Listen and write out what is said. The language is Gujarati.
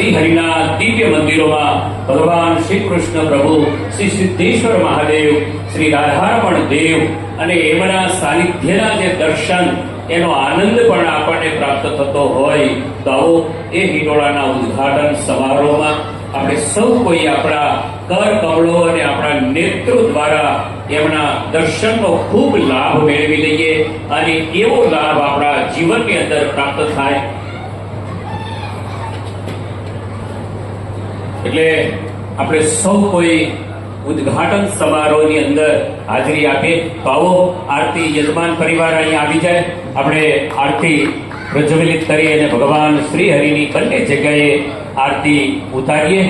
શ્રી હરિના દિવ્ય મંદિરોમાં ભગવાન શ્રી કૃષ્ણ પ્રભુ શ્રી સિદ્ધેશ્વર મહાદેવ, શ્રી રાધારમણ દેવ અને એમના સાનિધ્યના જે દર્શન, એનો આનંદ પણ આપણને પ્રાપ્ત થતો હોય. તો આવો એ હિંડોળાના ઉદ્ઘાટન સમારોહમાં આપણે સૌ કોઈ આપણા કર કમળો અને આપણા નેત્રો દ્વારા એમના દર્શનનો ખૂબ લાભ મેળવી લઈએ અને એવો લાભ આપણા જીવનની અંદર પ્રાપ્ત થાય એટલે આપણે સૌ કોઈ ઉદ્ઘાટન સમારોહની અંદર હાજરી આપીએ. તો આવો આરતી યજમાન પરિવાર અહીંયા આવી જાય. આપણે આરતી પ્રજ્વલિત કરી અને ભગવાન શ્રી હરિની બંને જગ્યાએ આરતી ઉતારીએ.